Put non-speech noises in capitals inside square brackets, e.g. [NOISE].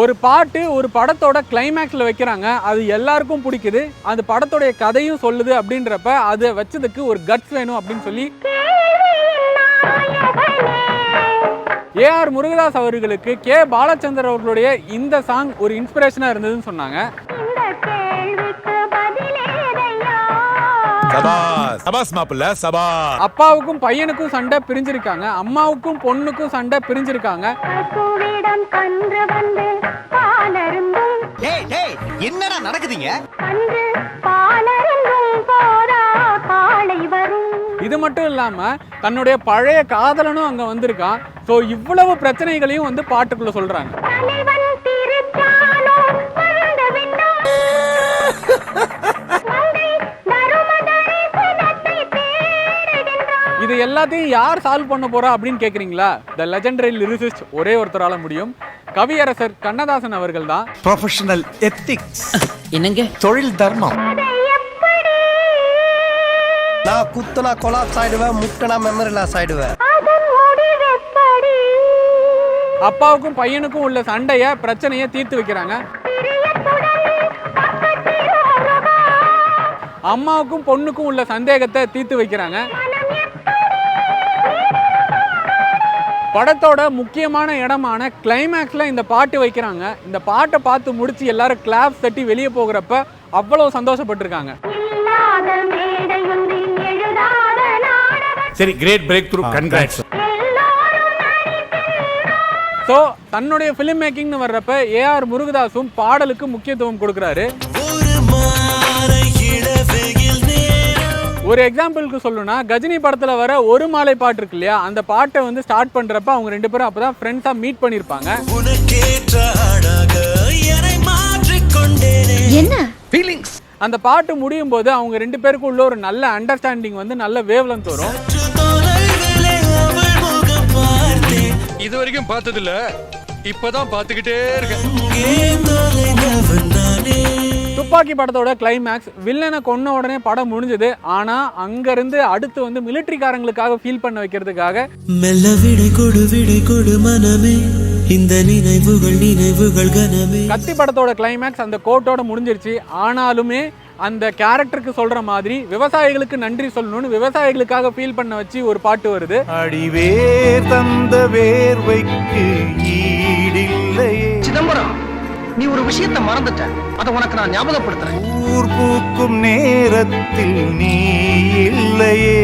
ஒரு பாட்டு ஒரு படத்தோட கிளைமேக்ஸில் வைக்கிறாங்க. அது எல்லாருக்கும் பிடிக்குது. அந்த படத்தோடைய கதையும் சொல்லுது அப்படின்றப்ப அதை வச்சதுக்கு ஒரு கட்ஸ் வேணும் அப்படின்னு சொல்லி ஏஆர் முருகதாஸ் அவர்களுக்கு கே. பாலச்சந்தர் அவர்களுடைய இந்த சாங் ஒரு இன்ஸ்பிரேஷனாக இருந்ததுன்னு சொன்னாங்க. சபாஸ் சபாஸ் மாப்பிள்ள சபாஸ் அப்பாவுக்கும் பையனுக்கும் சண்டை பிரிஞ்சிருக்காங்க. அம்மாவுக்கும் பொண்ணுக்கும் சண்டை பிரிஞ்சிருக்காங்க. பசுவிடம் கன்று வந்து பாலருந்தும் டேய் டேய் என்னடா நடக்குதுங்க? இது மட்டும் இல்லாம தன்னுடைய பழைய காதலனும் அங்க வந்திருக்கான். ஸோ இவ்வளவு பிரச்சனைகளையும் வந்து பாட்டுக்குள்ள சொல்றாங்க. [LAUGHS] எல்லாத்தையும் யார் சால்வ் பண்ண போறா அப்படின்னு கேக்குறீங்களா? த லெஜெண்டரி லிரிசிஸ்ட் ஒரே ஒருத்தரால முடியும். கவியரசர் கண்ணதாசன் அவர்கள் தான் ப்ரொஃபஷனல் எத்திக்ஸ் என்னங்க? தொழில் தர்மம். நான் குத்துனா கொலாப்ஸ் ஆயிடுவேன் முட்டனா மெமரி லாஸ் ஆயிடுவேன். அப்பாவுக்கும் பையனுக்கும் உள்ள சண்டைய பிரச்சனையை தீர்த்து வைக்கிறாங்க. அம்மாவுக்கும் பொண்ணுக்கும் உள்ள சந்தேகத்தை தீர்த்து வைக்கிறாங்க. படத்தோட முக்கியமான இடமான கிளைமேக்ஸில் இந்த பாட்டு வைக்கிறாங்க. இந்த பாட்டை பார்த்து முடிச்சு எல்லாரும் கிளாப்ஸ் தட்டி வெளியே போகிறப்ப அவ்வளோ சந்தோஷப்பட்டிருக்காங்க. சரி great break through congrats so தன்னுடைய ஃபிலிம் மேக்கிங்னு வர்றப்ப ஏஆர் முருகதாஸும் பாடலுக்கு முக்கியத்துவம் கொடுக்குறாரு. ஒரு எக்ஸாம்பிளுக்கு சொல்லணும்னா கஜினி படத்தில் வர ஒரு மாலை பாட்டு இருக்கு இல்லையா? அந்த பாட்டை வந்து ஸ்டார்ட் பண்ணுறப்ப அவங்க ரெண்டு பேரும் அப்போ தான் ஃப்ரெண்ட்ஸாக மீட் பண்ணியிருப்பாங்க என்ன ஃபீலிங்ஸ் அந்த பாட்டு முடியும் போது அவங்க ரெண்டு பேருக்குள்ள ஒரு நல்ல அண்டர்ஸ்டாண்டிங் வந்து நல்ல வேவ்லன்ஸ் வரும். இது வரைக்கும் பார்த்ததில்ல. இப்பதான் பார்த்துக்கிட்டே இருக்கேன். துப்பாக்கி படத்தோட கிளைமேக்ஸ் வில்லனை கொன்ன உடனே படம் முடிஞ்சது. ஆனால் அங்கேருந்து அடுத்து வந்து மிலிட்ரிக்காரங்களுக்காக ஃபீல் பண்ண வைக்கிறதுக்காக மெல்ல விடை கொடு விடை கொடு மனமே. இந்த நினைவுகள் நினைவுகள் கனமே. கத்தி படத்தோட கிளைமேக்ஸ் அந்த கோட்டோட முடிஞ்சிருச்சு. ஆனாலுமே அந்த கேரக்டருக்கு சொல்ற மாதிரி விவசாயிகளுக்கு நன்றி சொல்லணும்னு விவசாயிகளுக்காக ஃபீல் பண்ண வச்சு ஒரு பாட்டு வருது. அடிவேர் தந்த வேர்வைக்கு ஈடில்லையே. சிதம்பரம் நீ ஒரு விஷயத்த மறந்துட்ட. அதை உனக்கு நான் ஞாபகப்படுத்துறேன். ஊர் பூக்கும் நேரத்தில் நீ இல்லையே.